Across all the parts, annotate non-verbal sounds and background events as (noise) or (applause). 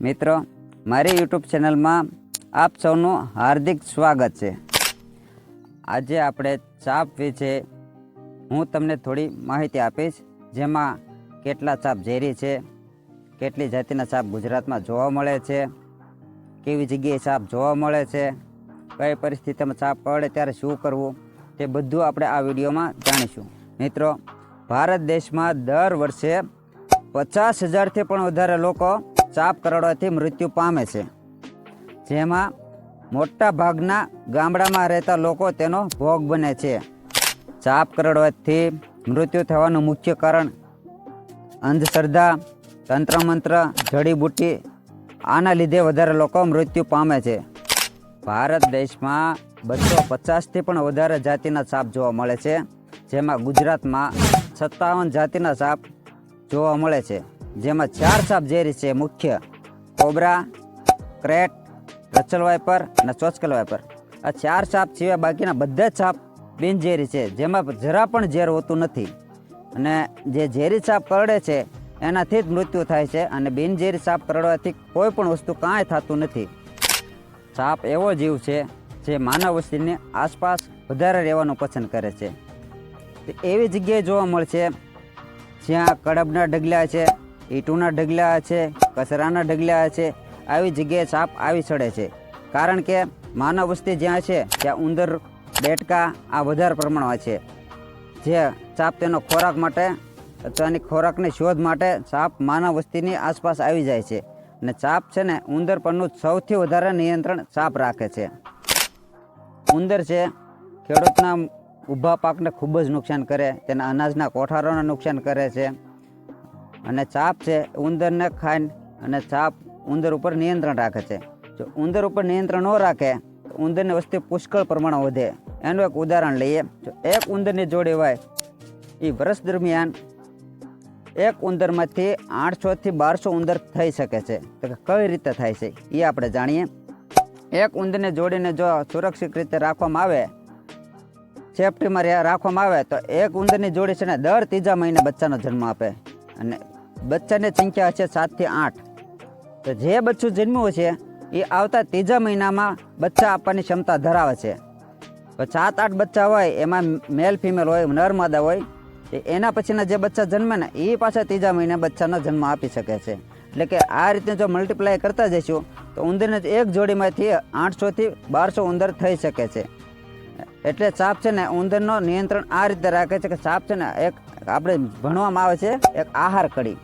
મિત્રો, મારી યુટ્યુબ ચેનલમાં આપ સૌનું હાર્દિક સ્વાગત છે. આજે આપણે ચાપ વિશે હું તમને થોડી માહિતી આપીશ, જેમાં કેટલા ચાપ ઝેરી છે, કેટલી જાતિના ચાપ ગુજરાતમાં જોવા મળે છે, કેવી જગ્યાએ ચાપ જોવા મળે છે, કઈ પરિસ્થિતિમાં ચાપ પડે, ત્યારે શું કરવું, તે બધું આપણે આ વિડીયોમાં જાણીશું. મિત્રો, ભારત દેશમાં દર વર્ષે પચાસ હજારથી પણ વધારે લોકો ચાપ કરડવાથી મૃત્યુ પામે છે. જેમાં મોટા ભાગના ગામડામાં રહેતા લોકો તેનો ભોગ બને છે. ચાપ કરડવાથી મૃત્યુ થવાનું મુખ્ય કારણ અંધશ્રદ્ધા, તંત્રમંત્ર જડીબુટ્ટી આના લીધે વધારે લોકો મૃત્યુ પામે છે. ભારત દેશમાં બસો પચાસથી પણ વધારે જાતિના સાપ જોવા મળે છે. જેમાં ગુજરાતમાં સત્તાવન જાતિના સાપ જોવા મળે છે. જેમાં ચાર સાપ ઝેરી છે, મુખ્ય કોબરા, ક્રેટ રચલ વાઇપર અને ચોચકલ વાઇપર. આ ચાર સાપ સિવાય બાકીના બધા જ સાપ બિનઝેરી છે, જેમાં જરા પણ ઝેર હોતું નથી. અને જે ઝેરી સાપ કરડે છે, એનાથી જ મૃત્યુ થાય છે અને બિનઝેરી સાપ કરડવાથી કોઈ પણ વસ્તુ કાંઈ થતું નથી. સાપ એવો જીવ છે, જે માનવ વસ્તીની આસપાસ વધારે રહેવાનું પસંદ કરે છે. એવી જગ્યાએ જોવા મળશે, જ્યાં કડબના ડગલા છે ઈંટુના ઢગલા છે, કચરાના ઢગલા છે, આવી જગ્યાએ સાપ આવી ચડે છે. કારણ કે માનવ વસ્તી જ્યાં છે, ત્યાં ઉંદર, બેટકા, આ વધારે પ્રમાણમાં છે. જે સાપ તેનો ખોરાક માટે, તેની ખોરાકની શોધ માટે સાપ માનવ વસ્તીની આસપાસ આવી જાય છે. અને સાપ છે ને, ઉંદર પરનું સૌથી વધારે નિયંત્રણ સાપ રાખે છે. ઉંદર છે, ખેડૂતના ઊભા પાકને ખૂબ જ નુકસાન કરે, તેના અનાજના કોઠારોને નુકસાન કરે છે. અને ચાપ છે, ઉંદરને ખાઈને અને સાપ ઉંદર ઉપર નિયંત્રણ રાખે છે. જો ઉંદર ઉપર નિયંત્રણ ન રાખે, તો ઉંદરની વસ્તી પુષ્કળ પ્રમાણમાં વધે. એનું એક ઉદાહરણ લઈએ. જો એક ઉંદરની જોડી હોય એ વર્ષ દરમિયાન એક ઉંદરમાંથી આઠસોથી બારસો ઉંદર થઈ શકે છે. તો કઈ રીતે થાય છે એ આપણે જાણીએ. એક ઉંદરને જોડીને જો સુરક્ષિત રીતે રાખવામાં આવે સેફટીમાં રાખવામાં આવે, તો એક ઉંદરની જોડી છે ને દર ત્રીજા મહિને બચ્ચાનો જન્મ આપે. અને બચ્ચાની સંખ્યા હશે સાતથી આઠ. તો જે બચ્ચું જન્મ્યું છે, એ આવતા ત્રીજા મહિનામાં બચ્ચા આપવાની ક્ષમતા ધરાવે છે. સાત આઠ બચ્ચા હોય, એમાં મેલ ફિમેલ હોય, નર, માદા હોય એના પછીના જે બચ્ચા જન્મે ને, એ પાછા ત્રીજા મહિને બચ્ચાનો જન્મ આપી શકે છે. એટલે કે આ રીતે જો મલ્ટીપ્લાય કરતા જઈશું, તો ઉંદરને એક જોડીમાંથી આઠસોથી બારસો ઉંદર થઈ શકે છે. એટલે સાપ છે ને, ઉંદરનો નિયંત્રણ આ રીતે રાખે છે કે સાપ છે ને, એક આપણે ભણવામાં આવે છે, એક આહાર કડી.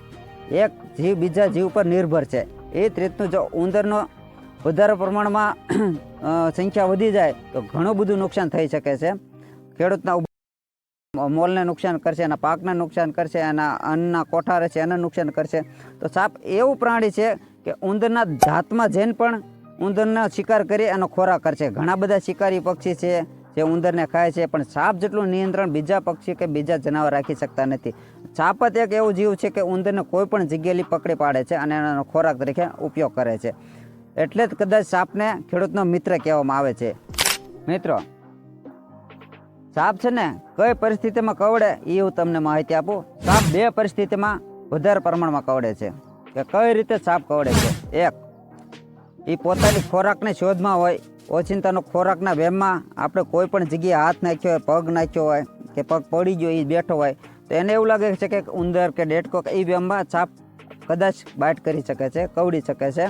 એક જીવ બીજા જીવ પર નિર્ભર છે. એ જ રીતનું જો ઉંદરનો વધારે પ્રમાણમાં સંખ્યા વધી જાય, તો ઘણું બધું નુકસાન થઈ શકે છે. ખેડૂતના મોલને નુકસાન કરશે, એના પાકને નુકસાન કરશે, એના અન્નના કોઠારે છે એને નુકસાન કરશે. તો સાપ એવું પ્રાણી છે કે ઉંદરના જાતમાં જઈને પણ ઉંદરનો શિકાર કરી એનો ખોરાક કરશે. ઘણા બધા શિકારી પક્ષી છે જે ઉંદરને ખાય છે, પણ સાપ જેટલું નિયંત્રણ બીજા પક્ષી કે બીજા જનાવર રાખી શકતા નથી. સાપ જ એક એવું જીવ છે કે ઉંદરને કોઈ પણ જગ્યાએ પકડી પાડે છે અને એનો ખોરાક તરીકે ઉપયોગ કરે છે. એટલે જ કદાચ સાપને ખેડૂતનો મિત્ર કહેવામાં આવે છે. મિત્રો, સાપ છે ને, કઈ પરિસ્થિતિમાં કવડે એ હું તમને માહિતી આપું. સાપ બે પરિસ્થિતિમાં વધારે પ્રમાણમાં કવડે છે. કે કઈ રીતે સાપ કવડે છે? એક એ પોતાની ખોરાકની શોધમાં હોય ઓચિંતાનો ખોરાકના વેમમાં આપણે કોઈ પણ જગ્યાએ હાથ નાખ્યો હોય, પગ નાખ્યો હોય કે પગ પડી ગયો એ બેઠો હોય, તો એને એવું લાગે છે કે ઉંદર કે ડેટકો એ વેમમાં સાપ કદાચ બાઇટ કરી શકે છે, કવડી શકે છે.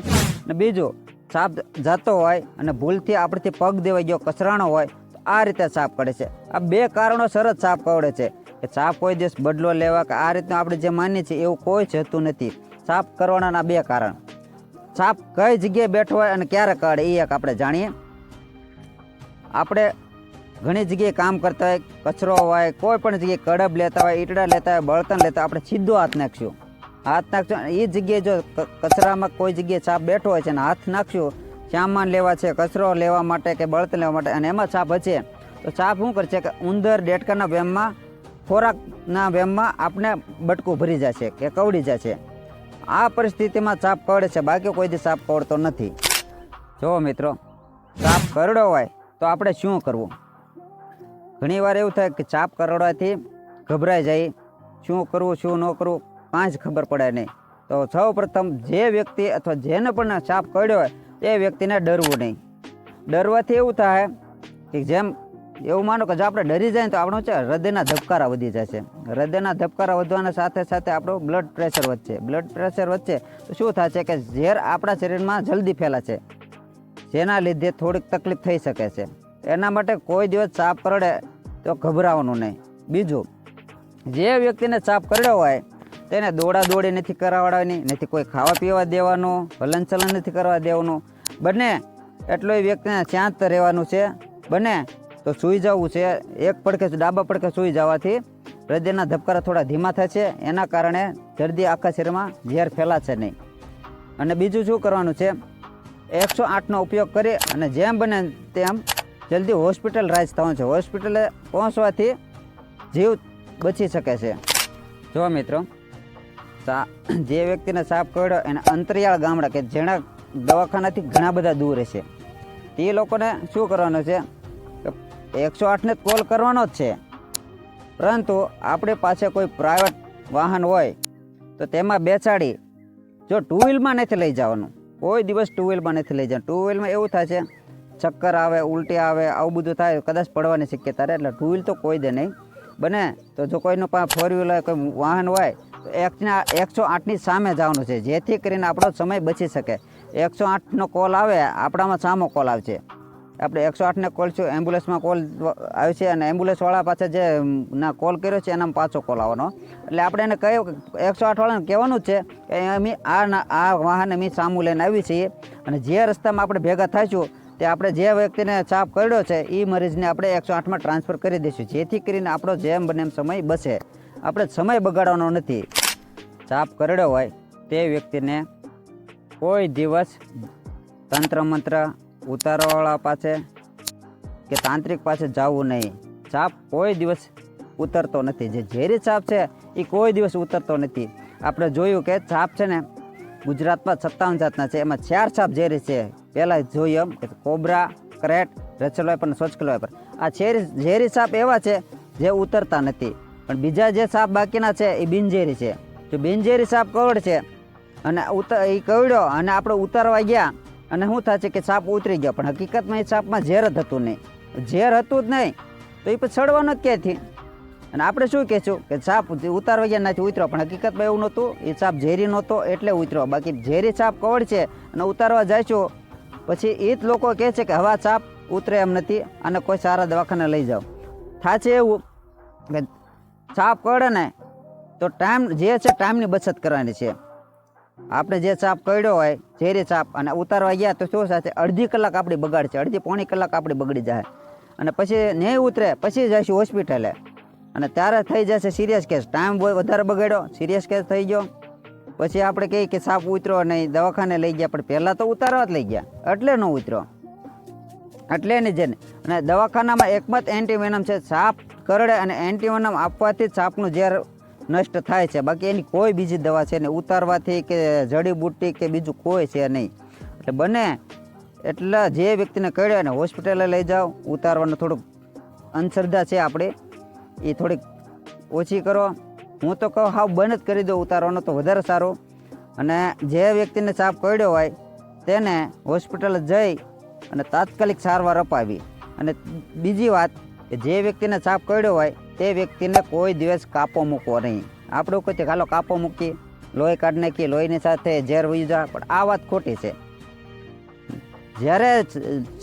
ને બીજું સાપ જતો હોય અને ભૂલથી આપણેથી પગ દેવાઈ ગયો, કચરાણો હોય, તો આ રીતે સાપ કરે છે. આ બે કારણો જ સાપ કવડે છે કે સાપ કોઈ દિવસ બદલો લેવા કે આ રીતનું આપણે જે માનીએ છીએ, એવું કોઈ જતું નથી. સાપ કરવાના બે કારણ. સાપ કઈ જગ્યાએ બેઠો હોય અને ક્યારે કાઢે, એ એક આપણે જાણીએ. આપણે ઘણી જગ્યાએ કામ કરતા હોય, કચરો હોય, કોઈ પણ જગ્યાએ કડબ લેતા હોય, ઈટડા લેતા હોય, બળતણ લેતા આપણે સીધો હાથ નાખશું. હાથ નાખશું એ જગ્યાએ જો કચરામાં કોઈ જગ્યાએ છાપ બેઠો હોય છે અને હાથ નાખશું, સામાન લેવા છે, કચરો લેવા માટે કે બળતણ લેવા માટે અને એમાં છાપ હશે, તો સાપ શું કરશે કે ઉંદર ડેટકાના વેમમાં, ખોરાકના વેમમાં આપણે બટકું ભરી જશે કે કવડી જશે. આ પરિસ્થિતિમાં સાપ કવડે છે, બાકી કોઈ દી સાપ કવડતો નથી. જો મિત્રો સાપ કરડો હોય તો આપણે શું કરવું? ઘણી વાર એવું થાય કે ચાપ કરડવાથી ગભરાઈ જાય. શું કરવું, શું ન કરવું કાંઈ જ ખબર પડે નહીં. તો સૌ પ્રથમ જે વ્યક્તિ અથવા જેને પણ સાપ કર્યો હોય, એ વ્યક્તિને ડરવું નહીં. ડરવાથી એવું થાય કે જેમ એવું માનો કે જો આપણે ડરી જાય તો આપણું છે હૃદયના ધબકારા વધી જશે હૃદયના ધબકારા વધવાના સાથે સાથે આપણું બ્લડ પ્રેશર વધશે. બ્લડ પ્રેશર વધશે તો શું થશે કે ઝેર આપણા શરીરમાં જલ્દી ફેલાશે. જેના લીધે થોડીક તકલીફ થઈ શકે છે. એના માટે કોઈ દિવસ સાપ કરડે તો ગભરાવાનું નહીં. બીજું, જે વ્યક્તિને સાપ કરડ્યો હોય, તેને દોડા દોડી નથી કરાવડાવવાની નથી કોઈ ખાવા પીવા દેવાનું, હલનચલન નથી કરવા દેવાનું. બને એટલો વ્યક્તિને શાંત રહેવાનું છે. બને તો સૂઈ જવું છે. એક પડખે ડાબા પડખે સૂઈ જવાથી હૃદયના ધબકારા થોડા ધીમા થશે એના કારણે દર્દી આખા શરીરમાં ઝેર ફેલાશે નહીં. અને બીજું શું કરવાનું છે? એકસો આઠનો ઉપયોગ કરી અને જેમ બને તેમ જલ્દી હોસ્પિટલ રાઈઝ થવાનું છે. હોસ્પિટલે પહોંચવાથી જીવ બચી શકે છે. જો મિત્રો, સા, જે વ્યક્તિને સાપ કરડ્યો એને અંતરિયાળ ગામડા કે જેના દવાખાનાથી ઘણા બધા દૂર રહેશે. તે લોકોને શું કરવાનું છે એકસો આઠને કોલ કરવાનો જ છે. પરંતુ આપણી પાસે કોઈ પ્રાઇવેટ વાહન હોય તો તેમાં બેસાડી જો ટુ વ્હીલમાં નથી લઈ જવાનું. કોઈ દિવસ ટુ વ્હીલમાં નથી લઈ જવાનું. ટુ એવું થાય છે, ચક્કર આવે, ઉલટી આવે, આવું બધું થાય, કદાચ પડવાની શક્યતા રહે. એટલે ટુ તો કોઈ દે નહીં. બને તો જો કોઈનું પાસે ફોર વ્હીલર કોઈ વાહન હોય, તો એકના એકસો આઠની સામે જવાનું છે. જેથી કરીને આપણો સમય બચી શકે. એકસો આઠનો કોલ આવે, આપણામાં સામો કોલ આવશે. આપણે એકસો આઠને કોલ છું એમ્બ્યુલન્સમાં કોલ આવે છે અને એમ્બ્યુલન્સવાળા પાછા જે ના કોલ કર્યો છે, એનામાં પાછો કોલ આવવાનો. એટલે આપણે એને કહ્યું એકસો આઠવાળાને કહેવાનું જ છે કે અમે આ આ વાહન અમે સામું લઈને આવી છીએ અને જે રસ્તામાં આપણે ભેગા થઈશું, તે આપણે જે વ્યક્તિને છાપ કર્યો છે એ મરીઝને આપણે એકસો આઠમાં ટ્રાન્સફર કરી દઈશું, જેથી કરીને આપણો જેમ બને એમ સમય બચે આપણે સમય બગાડવાનો નથી. છાપ કરડ્યો હોય તે વ્યક્તિને કોઈ દિવસ તંત્ર મંત્ર ઉતારવાવાળા પાસે કે તાંત્રિક પાસે જવું નહીં. ચાપ કોઈ દિવસ ઉતરતો નથી. જે ઝેરી ચાપ છે, એ કોઈ દિવસ ઉતરતો નથી. આપણે જોયું કે ચાપ છે ને, ગુજરાતમાં સત્તાવન જાતના છે. એમાં ચાર ચાપ ઝેરી છે. પહેલાં જોયું એમ કે કોબરા, ક્રેટ રચલ પણ અને સોચકલ વાઇપર આ ઝેરી ઝેરી સાપ એવા છે જે ઉતરતા નથી. પણ બીજા જે સાપ બાકીના છે, એ બિનઝેરી છે. જો બિનઝેરી સાપ કવડ છે અને ઉતર એ કવડ્યો અને આપણે ઉતારવા ગયા અને શું છે કે સાપ ઉતરી ગયો, પણ હકીકતમાં એ સાપમાં ઝેર જ હતું નહીં. ઝેર હતું જ નહીં, તો એ પછી સડવાનો જ ક્યાંથી? અને આપણે શું કહેશું કે સાપ ઉતારવા ગયા નથી ઉતર્યો, પણ હકીકતમાં એવું નહોતું, એ સાપ ઝેરી નહોતો, એટલે ઉતર્યો. બાકી ઝેરી સાપ કવડ છે અને ઉતારવા જાય પછી એ જ લોકો કહે છે કે હવા સાપ ઉતરે એમ નથી અને કોઈ સારા દવાખાને લઈ જાઓ. છે એવું કે સાપ કરડે ને, તો ટાઈમ જે છે ટાઈમની બચત કરવાની છે. આપણે જે ચાપ કર્યો હોય ઝેરી ચાપ અને ઉતારવા ગયા તો શું સાથે? અડધી કલાક આપણી બગાડશે અડધી પોણી કલાક આપણી બગડી જાય. અને પછી નહીં ઉતરે, પછી જઈશું હોસ્પિટલે. અને ત્યારે થઈ જશે સિરિયસ કેસ ટાઈમ વધારે બગાડ્યો. સિરિયસ કેસ થઈ ગયો. પછી આપણે કહીએ કે સાપ ઉતર્યો નહીં. દવાખાને લઈ ગયા, પણ પહેલાં તો ઉતારવા જ લઈ ગયા. એટલે ન ઉતર્યો. એટલે નહીં જેને અને દવાખાનામાં એકમત એન્ટીવેનમ છે. સાપ કરડે અને એન્ટીવેનમ આપવાથી જ સાપનું ઝેર નષ્ટ થાય છે. બાકી એની કોઈ બીજી દવા છે ને ઉતારવાથી કે જડીબુટ્ટી કે બીજું કોઈ છે નહીં. એટલે બને એટલે જે વ્યક્તિને કહે ને હોસ્પિટલે લઈ જાઓ. ઉતારવાનું થોડુંક અંધશ્રદ્ધા છે આપણી. એ થોડીક ઓછી કરો. હું તો કહું, હાવ બંધ જ કરી દો ઉતારવાનો તો વધારે સારું. અને જે વ્યક્તિને સાપ કરડ્યો હોય તેને હોસ્પિટલ જઈ અને તાત્કાલિક સારવાર અપાવી. અને બીજી વાત કે જે વ્યક્તિને સાપ કરડ્યો હોય તે વ્યક્તિને કોઈ દિવસ કાપો મૂકવો નહીં. આપણે કોઈ છે ચાલો કાપો મૂકી લોહી કાઢ નાખીએ, લોહીની સાથે ઝેર વહી જાય પણ આ વાત ખોટી છે. જ્યારે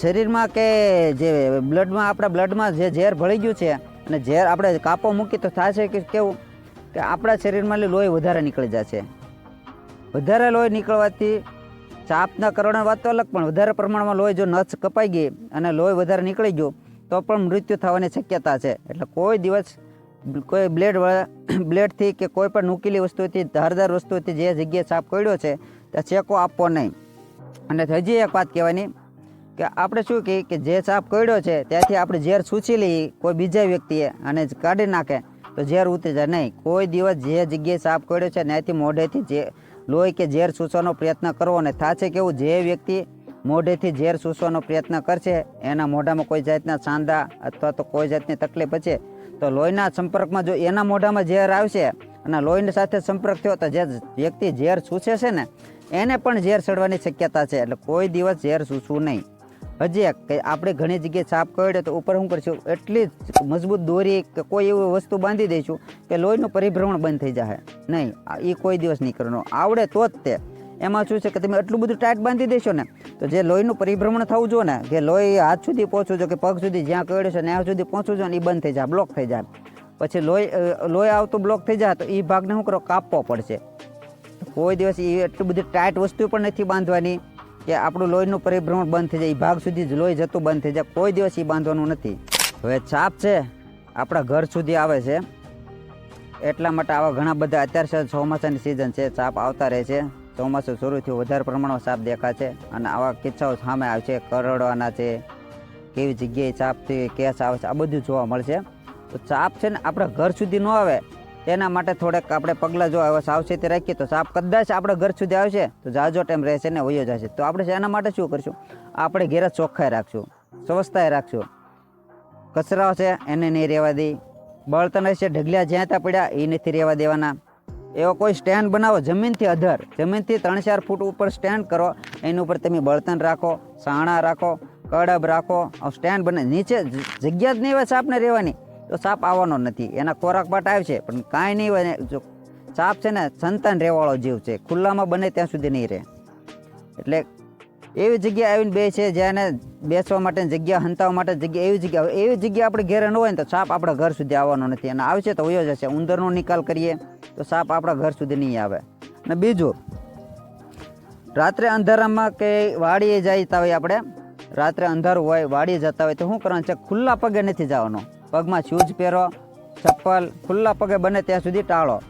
શરીરમાં કે જે બ્લડમાં, આપણા બ્લડમાં જે ઝેર ભળી ગયું છે અને ઝેર આપણે કાપો મૂકીએ તો થશે કે કેવું? કે આપણા શરીરમાં લોહી વધારે નીકળી જાય છે વધારે લોહી નીકળવાથી ચાપના કારણે વાત તો અલગ, પણ વધારે પ્રમાણમાં લોહી જો નસ કપાઈ ગઈ અને લોહી વધારે નીકળી ગયું તો પણ મૃત્યુ થવાની શક્યતા છે. એટલે કોઈ દિવસ કોઈ બ્લેડ (clears throat) બ્લેડથી કે કોઈ પણ નુકીલી વસ્તુથી, ધારદાર વસ્તુથી જે જગ્યાએ સાપ કર્યો છે, ત્યાં ચેકો આપવો નહીં. અને હજી એક વાત કહેવાની કે આપણે શું કહીએ કે જે સાપ કરડ્યો છે, ત્યાંથી આપણે ઝેર સૂચી લઈએ કોઈ બીજા વ્યક્તિએ અને કાઢી નાખે, તો ઝેર ઉતરી જાય નહીં. કોઈ દિવસ જે જગ્યાએ સાપ કરડ્યો છે, ત્યાંથી મોઢેથી જે લોહી કે ઝેર સૂચવાનો પ્રયત્ન કરવો અને થાય છે કેવું જે વ્યક્તિ મોઢેથી ઝેર સૂસવાનો પ્રયત્ન કરશે. એના મોઢામાં કોઈ જાતના સાંધા અથવા તો કોઈ જાતની તકલીફ હશે. તો લોહીના સંપર્કમાં જો એના મોઢામાં ઝેર આવશે અને લોહીની સાથે સંપર્ક થયો, તો જે વ્યક્તિ ઝેર સૂસે છે ને, એને પણ ઝેર ચડવાની શક્યતા છે. એટલે કોઈ દિવસ ઝેર સૂસવું નહીં. હજી કે આપણે ઘણી જગ્યાએ છાપ કરડે તો ઉપર શું કરશું? એટલી જ મજબૂત દોરી કે કોઈ એવી વસ્તુ બાંધી દઈશું કે લોહીનું પરિભ્રમણ બંધ થઈ જાય નહીં એ કોઈ દિવસ નહીં કરવાનું. આવડે તો જ તે. એમાં શું છે કે તમે એટલું બધું ટાઈટ બાંધી દેશો ને, તો જે લોહીનું પરિભ્રમણ થવું જોઈએ ને કે લોહી હાથ સુધી પહોંચવું જોઈએ કે પગ સુધી જ્યાં કરડે છે ત્યાં સુધી પહોંચવું જોઈએ ને એ બંધ થઈ જાય, બ્લોક થઈ જાય. પછી લોહી લોહી આવતું બ્લોક થઈ જાય તો એ ભાગને શું કરો, કાપવો પડશે. કોઈ દિવસ એ એટલી બધી ટાઈટ વસ્તુ પણ નથી બાંધવાની કે આપણું લોહીનું પરિભ્રમણ બંધ થઈ જાય એ ભાગ સુધી જ લોહી જતું બંધ થઈ જાય, કોઈ દિવસ એ બાંધવાનું નથી. હવે છાપ છે, આપણા ઘર સુધી આવે છે. એટલા માટે આવા ઘણા બધા અત્યારે ચોમાસાની સિઝન છે ચાપ આવતા રહે છે. ચોમાસું શરૂથી વધારે પ્રમાણમાં સાપ દેખાશે અને આવા કિસ્સાઓ સામે આવશે. કરડવાના છે, કેવી જગ્યાએ સાપથી કેસ આવે છે, આ બધું જોવા મળશે. તો સાપ છે ને આપણા ઘર સુધી ન આવે, તેના માટે થોડેક આપણે પગલાં જો હવે સાવચેતી રાખીએ તો સાપ કદાચ આપણા ઘર સુધી આવશે તો જાજો ટાઈમ રહેશે ને વયો જશે. તો આપણે એના માટે શું કરશું? આપણે ઘેર ચોખ્ખાઈ રાખશું સ્વચ્છતાએ રાખશું. કચરા છે, એને નહીં રહેવા દઈ બળતણ હશે ઢગલિયા જ્યાં ત્યાં પડ્યા, એ નથી રહેવા દેવાના. એવો કોઈ સ્ટેન્ડ બનાવો, જમીનથી અધર. જમીનથી ત્રણ ચાર ફૂટ ઉપર સ્ટેન્ડ કરો, એની ઉપર તમે બળતણ રાખો, સાણા રાખો, કડબ રાખો સ્ટેન્ડ બને. નીચે જગ્યા જ નહીં હોય સાપને રહેવાની. તો સાપ આવવાનો નથી. એના ખોરાક પાટ આવે છે, પણ કાંઈ નહીં હોય જો સાપ છે ને, સંતાન રહેવાળો જીવ છે. ખુલ્લામાં બને ત્યાં સુધી નહીં રહે. એટલે એવી જગ્યા આવીને બે છે, જેને બેસવા માટે જગ્યા, હંતાવા માટે જગ્યા, એવી જગ્યા. એવી જગ્યા આપણે ઘેરે ન હોય ને તો સાપ આપણા ઘર સુધી આવવાનો નથી. અને આવશે તો વયો જશે. ઉંદરનો નિકાલ કરીએ. તો સાપ આપણા ઘર સુધી નહીં આવે. અને બીજું, રાત્રે અંધારામાં કે વાડીએ જતા હોય આપણે, રાત્રે અંધારું હોય, વાડીએ જતા હોય તો શું કરવાનું? છે ખુલ્લા પગે નથી જવાનું. પગમાં શૂઝ પહેરો, ચપ્પલ ખુલ્લા પગે બને ત્યાં સુધી ટાળો.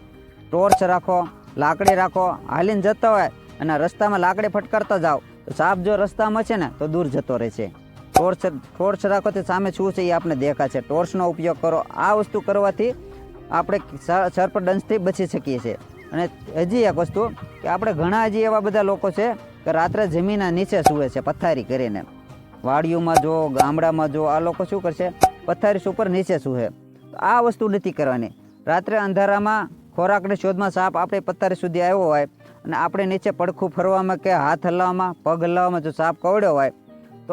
ટોર્ચ રાખો, લાકડી રાખો, હાલીને જતા હોય અને રસ્તામાં લાકડી ફટકારતા જાઓ, તો સાપ જો રસ્તામાં છે ને, તો દૂર જતો રહે છે. ટોર્ચ ટોર્ચ રાખો તો સામે શું છે એ આપણે દેખાશે ટોર્ચનો ઉપયોગ કરો. આ વસ્તુ કરવાથી આપણે સર્પદંશથી બચી શકીએ છીએ. અને હજી એક વસ્તુ કે આપણે ઘણા હજી એવા બધા લોકો છે કે રાત્રે જમીનના નીચે સૂવે છે, પથારી કરીને. વાડીઓમાં જો, ગામડામાં જો, આ લોકો શું કરશે? પથારી ઉપર નીચે સૂવે. આ વસ્તુ નથી કરવાની. રાત્રે અંધારામાં ખોરાકની શોધમાં સાપ આપણે પથારી સુધી આવ્યો હોય અને આપણે નીચે પડખું ફરવામાં કે હાથ હલાવવામાં, પગ હલાવવામાં જો સાપ કવડ્યો હોય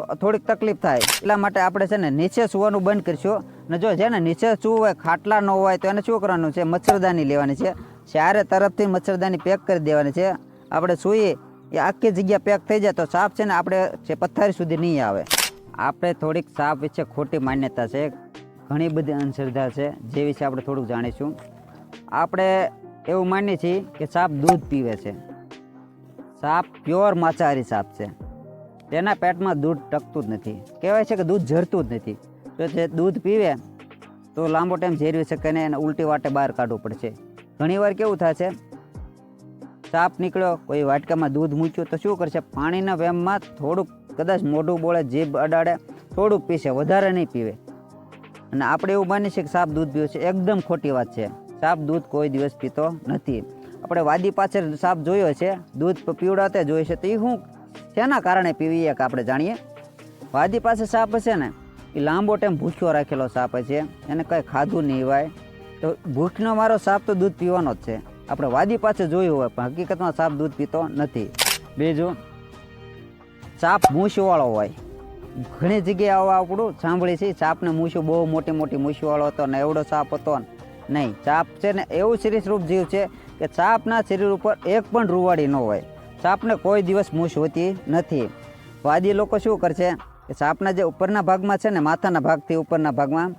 તો થોડીક તકલીફ થાય. એટલા માટે આપણે છે ને નીચે સૂવાનું બંધ કરીશું. ને જો છે ને નીચે સૂવું હોય ખાટલા ન હોય તો એને શું કરવાનું છે? મચ્છરદાની લેવાની છે. ચારે તરફથી મચ્છરદાની પેક કરી દેવાની છે. આપણે સૂઈએ, એ આખી જગ્યા પેક થઈ જાય તો સાપ છે ને આપણે જે પથ્થારી સુધી નહીં આવે. આપણે થોડીક સાપ વિશે ખોટી માન્યતા છે. ઘણી બધી અંધશ્રદ્ધા છે. જે વિશે આપણે થોડુંક જાણીશું. આપણે એવું માનીએ છીએ કે સાપ દૂધ પીવે છે. સાપ પ્યોર માંસાહારી સાપ છે. તેના પેટમાં દૂધ ટકતું જ નથી. કહેવાય છે કે દૂધ ઝરતું જ નથી. તો જે દૂધ પીવે, તો લાંબો ટાઈમ ઝેરવી શકે ને એને ઉલટી વાટે બહાર કાઢવું પડશે. ઘણીવાર કેવું થાય છે, સાપ નીકળ્યો, કોઈ વાટકામાં દૂધ મૂક્યું, તો શું કરશે? પાણીના વેમમાં થોડુંક, કદાચ મોઢું બોળે, જીભ અડાડે, થોડુંક પીશે, વધારે નહીં પીવે. અને આપણે એવું માનીએ છીએ કે સાપ દૂધ પીવે છે. એકદમ ખોટી વાત છે. સાપ દૂધ કોઈ દિવસ પીતો નથી. આપણે વાદી પાછળ સાપ જોયો છે, દૂધ પીવડાતે જોયો છે, તો એ શું શેના કારણે પીવીએ કે આપણે જાણીએ. વાદી પાસે સાપ છે ને, એ લાંબો ટાઈમ ભૂખ્યો રાખેલો સાપ છે એને કંઈ ખાધું નહીં હોય તો ભૂખનો મારો સાપ તો દૂધ પીવાનો જ છે. આપણે વાદી પાસે જોયું હોય, પણ હકીકતમાં સાપ દૂધ પીતો નથી. બીજું, સાપ મૂછવાળો હોય. ઘણી જગ્યાએ આવા આપણું સાંભળી છે, સાપને મૂછું બહુ મોટી મોટી મૂછવાળો હતો ને એવડો સાપ હતો નહીં, સાપ છે ને એવું શરીરરૂપ જીવ છે કે સાપના શરીર ઉપર એક પણ રૂવાડી ન હોય. સાપને કોઈ દિવસ મૂછ હોતી નથી. વાદી લોકો શું કરશે? કે સાપના જે ઉપરના ભાગમાં છે ને, માથાના ભાગથી ઉપરના ભાગમાં,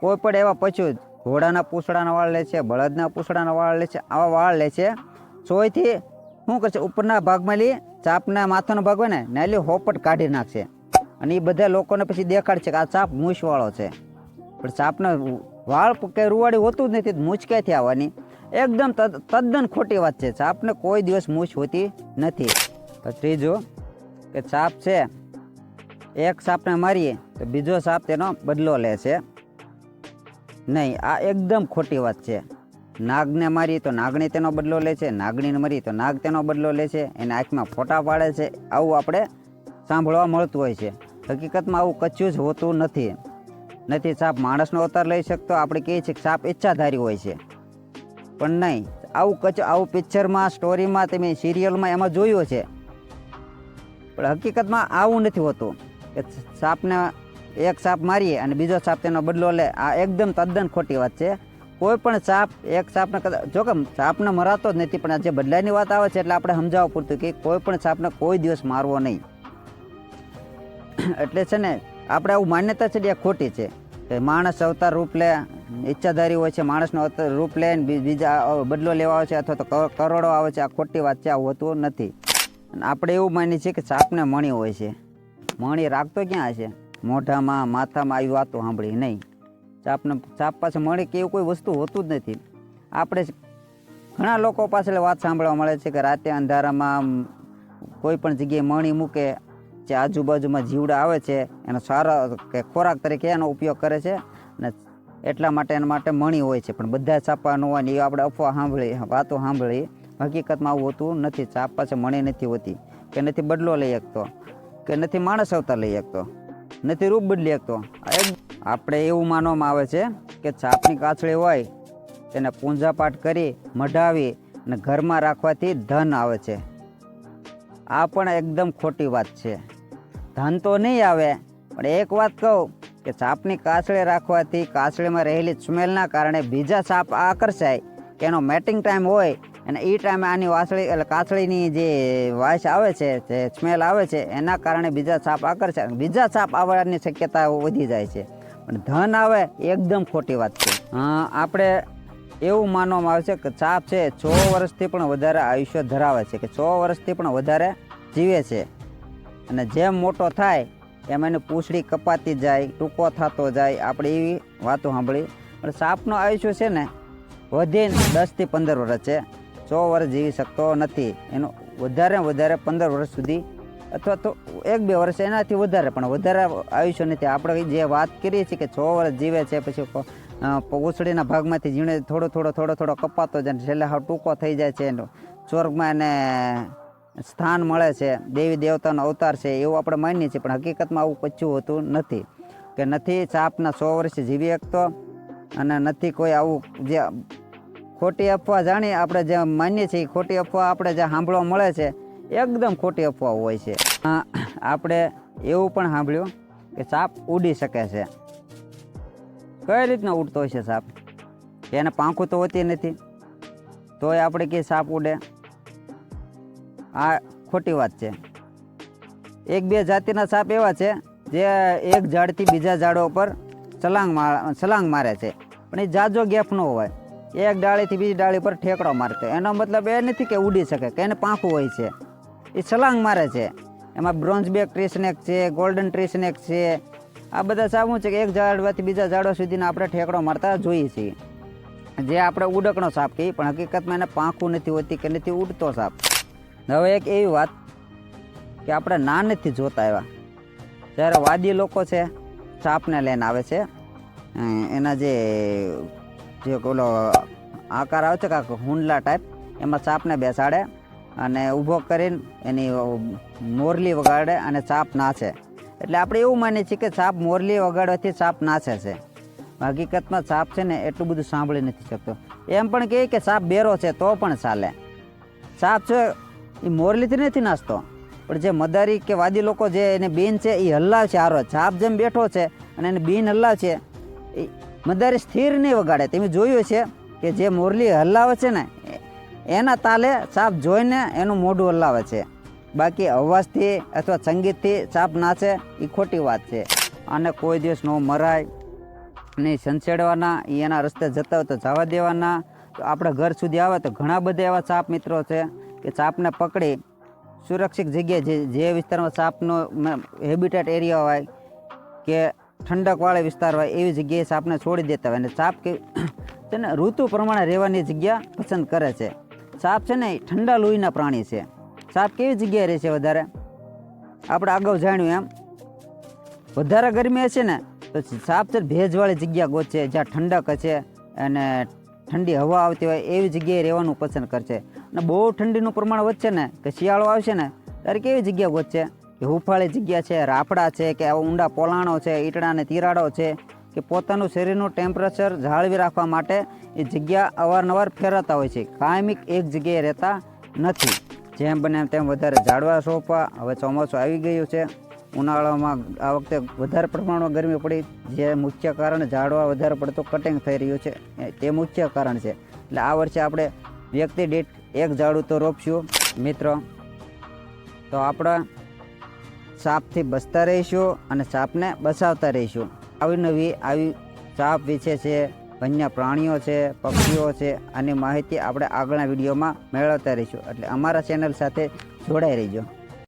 કોઈ પણ એવા પશુ ઘોડાના પૂંછડાના વાળ લે છે, બળદના પૂંછડાના વાળ લે છે, આવા વાળ લે છે. સોયથી શું કરશે? ઉપરના ભાગમાં લી સાપના માથાનો ભાગ હોય ને નાલી હોપટ કાઢી નાખશે. અને એ બધા લોકોને પછી દેખાડશે કે આ સાપ મૂછવાળો છે. પણ સાપનો વાળ કે રૂવાડી હોતું જ નથી મૂછ ક્યાંથી આવવાની? એકદમ તદ- તદ્દન ખોટી વાત છે. સાપને કોઈ દિવસ મૂછ હોતી નથી. તો ત્રીજું કે સાપ છે, એક સાપને મારીએ તો બીજો સાપ તેનો બદલો લે છે. નહીં, આ એકદમ ખોટી વાત છે. નાગને મારીએ તો નાગણી તેનો બદલો લે છે, નાગણીને મારીએ તો નાગ તેનો બદલો લે છે. એના આંખમાં ફોટા પાડે છે. આવું આપણે સાંભળવા મળતું હોય છે. હકીકતમાં આવું કચ્યું જ હોતું નથી. નથી સાપ માણસનો અવતાર લઈ શકતો. આપણે કહીએ છીએ કે સાપ ઈચ્છાધારી હોય છે. પણ નહીં. આવું કચ, આવું પિક્ચરમાં સ્ટોરીમાં તમે સિરિયલમાં એમાં જોયું છે પણ હકીકતમાં આવું નથી હોતું. કે સાપને એક સાપ મારીએ અને બીજો સાપ તેનો બદલો લે, આ એકદમ તદ્દન ખોટી વાત છે. કોઈ પણ સાપ, એક સાપને કદાચ જો કે સાપને મરાતો જ નથી, પણ આ જે વાત આવે છે એટલે આપણે સમજાવવું પૂરતું કે કોઈ પણ સાપને કોઈ દિવસ મારવો નહીં. એટલે છે ને, આપણે આવું માન્યતા છે એ ખોટી છે. કે માણસ અવતાર રૂપ લે ઈચ્છાધારી હોય છે, માણસનો રૂપ લઈને બીજા બદલો લેવા આવે છે અથવા તો કરોડો આવે છે, આ ખોટી વાત છે, આ હોતું નથી. આપણે એવું માનીએ છીએ કે સાપને મણી હોય છે. મણી રાખતો ક્યાં છે મોઢામાં, માથામાં, આવી વાતો સાંભળી નહીં. સાપને, સાપ પાસે મણી કે એવું કોઈ વસ્તુ હોતું જ નથી. આપણે ઘણા લોકો પાસે વાત સાંભળવા મળે છે કે રાતે અંધારામાં કોઈ પણ જગ્યાએ મણી મૂકે, જે આજુબાજુમાં જીવડા આવે છે, એનો સારો કે ખોરાક તરીકે એનો ઉપયોગ કરે છે. અને એટલા માટે એના માટે મણી હોય છે. પણ બધા ચાપા ન હોય ને એ આપણે અફવા સાંભળી, વાતો સાંભળી, હકીકતમાં આવું હોતું નથી. સાપ પાસે મણી નથી હોતી. કે નથી બદલો લઈ શકતો, કે નથી માણસ અવતાર લઈ શકતો, નથી રૂપ બદલી શકતો. આપણે એવું માનવામાં આવે છે કે ચાપની કાછળી હોય, તેને પૂંજાપાઠ કરી, મઢાવી અને ઘરમાં રાખવાથી ધન આવે છે. આ પણ એકદમ ખોટી વાત છે. ધન તો નહીં આવે, પણ એક વાત કહું કે સાપની કાસળે રાખવાથી કાસળીમાં રહેલી સ્મેલના કારણે બીજા સાપ આકર્ષાય એનો મેટિંગ ટાઈમ હોય અને એ ટાઈમે આની વાસળી એટલે કાસળીની જે વાસ આવે છે, જે સ્મેલ આવે છે, એના કારણે બીજા સાપ આકર્ષાય બીજા સાપ આવવાની શક્યતા વધી જાય છે. પણ ધન આવે એકદમ ખોટી વાત છે. આપણે એવું માનવામાં આવે છે કે સાપ છે છ વર્ષથી પણ વધારે આયુષ્ય ધરાવે છે કે છ વર્ષથી પણ વધારે જીવે છે. અને જેમ મોટો થાય એમ એની પૂંછડી કપાતી જાય, ટૂંકો થતો જાય, આપણે એવી વાતો સાંભળી. પણ સાપનો આયુષ્ય છે ને, વધીને દસથી પંદર વર્ષ છે. સો વર્ષ જીવી શકતો નથી. એનો વધારે વધારે પંદર વર્ષ સુધી, અથવા તો એક બે વર્ષ એનાથી વધારે, પણ વધારે આયુષ્ય નથી. આપણે જે વાત કરીએ છીએ કે છ વર્ષ જીવે છે, પછી ઉછળીના ભાગમાંથી જીણે થોડો થોડો થોડો થોડો કપાતો જાય છેલ્લે હા ટૂંકો થઈ જાય છે એનો. સ્વર્ગમાં એને સ્થાન મળે છે, દેવી દેવતાનો અવતાર છે, એવું આપણે માનીએ છીએ, પણ હકીકતમાં આવું કચ્છું હોતું નથી. કે નથી સાપના સો વર્ષે જીવી શકતો અને નથી કોઈ આવું જે ખોટી અફવા જાણી આપણે જે માનીએ છીએ ખોટી અફવા આપણે જે સાંભળવા મળે છે, એકદમ ખોટી અફવા હોય છે. આપણે એવું પણ સાંભળ્યું કે સાપ ઉડી શકે છે. કઈ રીતના ઉડતો હોય છે સાપ એને પાંખું તો હોતી નથી? તોય આપણે કે સાપ ઉડે? આ ખોટી વાત છે. એક બે જાતિના સાપ એવા છે જે એક ઝાડથી બીજા ઝાડો પર છલાંગ છલાંગ મારે છે. પણ એ જાજો ગેપ ન હોય. એક ડાળીથી બીજી ડાળી પર ઠેકડો મારતો. એનો મતલબ એ નથી કે ઉડી શકે, કે એને પાંખું હોય છે. એ છલાંગ મારે છે. એમાં બ્રોન્ઝ બેક ટ્રી સ્નેક છે, ગોલ્ડન ટ્રી સ્નેક છે. આ બધા સાપ છે કે એક ઝાડવાથી બીજા ઝાડો સુધીના આપણે ઠેકડો મારતા જોઈએ છીએ. જે આપણે ઉડકનો સાપ કહીએ, પણ હકીકતમાં એને પાંખું નથી હોતી કે નથી ઉડતો સાપ. હવે એક એવી વાત કે આપણે નાનેથી જોતા આવ્યા જ્યારે વાદી લોકો છે સાપને લઈને આવે છે એના જે જે ઓલો આકાર આવે છે કાંક હુંડલા ટાઈપ એમાં સાપને બેસાડે અને ઊભો કરીને એની મોરલી વગાડે અને સાપ નાચે એટલે આપણે એવું માનીએ છીએ કે સાપ મોરલી વગાડવાથી સાપ નાચે છે. હકીકતમાં સાપ છે ને એટલું બધું સાંભળી નથી શકતો. એમ પણ કહે કે સાપ બેરો છે તો પણ ચાલે. સાપ છે એ મોરલીથી નથી નાચતો પણ જે મદારી કે વાદી લોકો જે એને બેન છે એ હલ્લાવ છે આરો સાપ જેમ બેઠો છે અને એને બેન હલ્લાવ છે એ મદારી સ્થિર નહીં વગાડે. તમે જોયું છે કે જે મોરલી હલ્લાવે છે ને, એના તાલે સાપ જોઈને એનું મોઢું હલાવે છે. બાકી અવાજથી અથવા સંગીતથી સાપ નાચે એ ખોટી વાત છે. અને કોઈ દિવસ ન મરાય નહીં સંછેડવાના એ એના રસ્તે જતા હોય તો જવા દેવાના. આપણા ઘર સુધી આવે તો ઘણા બધા એવા સાપ મિત્રો છે. કે સાપને પકડી સુરક્ષિત જગ્યાએ જે જે વિસ્તારમાં સાપનો હેબિટેટ એરિયા હોય કે ઠંડકવાળા વિસ્તાર હોય એવી જગ્યાએ સાપને છોડી દેતા હોય. અને સાપ કે છે ઋતુ પ્રમાણે રહેવાની જગ્યા પસંદ કરે છે. સાપ છે ને ઠંડા લોહીના પ્રાણી છે. સાપ કેવી જગ્યાએ રહે છે વધારે? આપણે અગાઉ જાણ્યું એમ. વધારે ગરમી હશે ને, તો સાપ છે ભેજવાળી જગ્યા ગોતશે, જ્યાં ઠંડક હશે અને ઠંડી હવા આવતી હોય એવી જગ્યાએ રહેવાનું પસંદ કરશે. અને બહુ ઠંડીનું પ્રમાણ વધશે ને, કે શિયાળો આવશે ને, ત્યારે કેવી જગ્યા વધશે? કે હુફાળી જગ્યા છે, રાફડા છે, કે આવા ઊંડા પોલાણો છે ઈટડા અને તિરાડો છે, કે પોતાનું શરીરનું ટેમ્પરેચર જાળવી રાખવા માટે એ જગ્યા અવારનવાર ફેરવતા હોય છે. કાયમિક એક જગ્યાએ રહેતા નથી. જેમ બને તેમ વધારે ઝાડવા સોંપવા. હવે ચોમાસું આવી ગયું છે. ઉનાળામાં આ વખતે વધારે પ્રમાણમાં ગરમી પડી. જે મુખ્ય કારણ ઝાડવા વધારે પડતું કટિંગ થઈ રહ્યું છે. તે મુખ્ય કારણ છે. એટલે આ વર્ષે આપણે વ્યક્તિ દીઠ એક ઝાડું તો રોપશું, મિત્રો. તો આપણે સાપથી બચતા રહીશું અને સાપને બચાવતા રહીશું. આવી નવી, આવી સાપ વિશે છે, વન્ય પ્રાણીઓ છે, પક્ષીઓ છે, આની માહિતી આપણે આગળના વિડીયોમાં મેળવતા રહીશું. એટલે અમારા ચેનલ સાથે જોડાઈ રહીજો.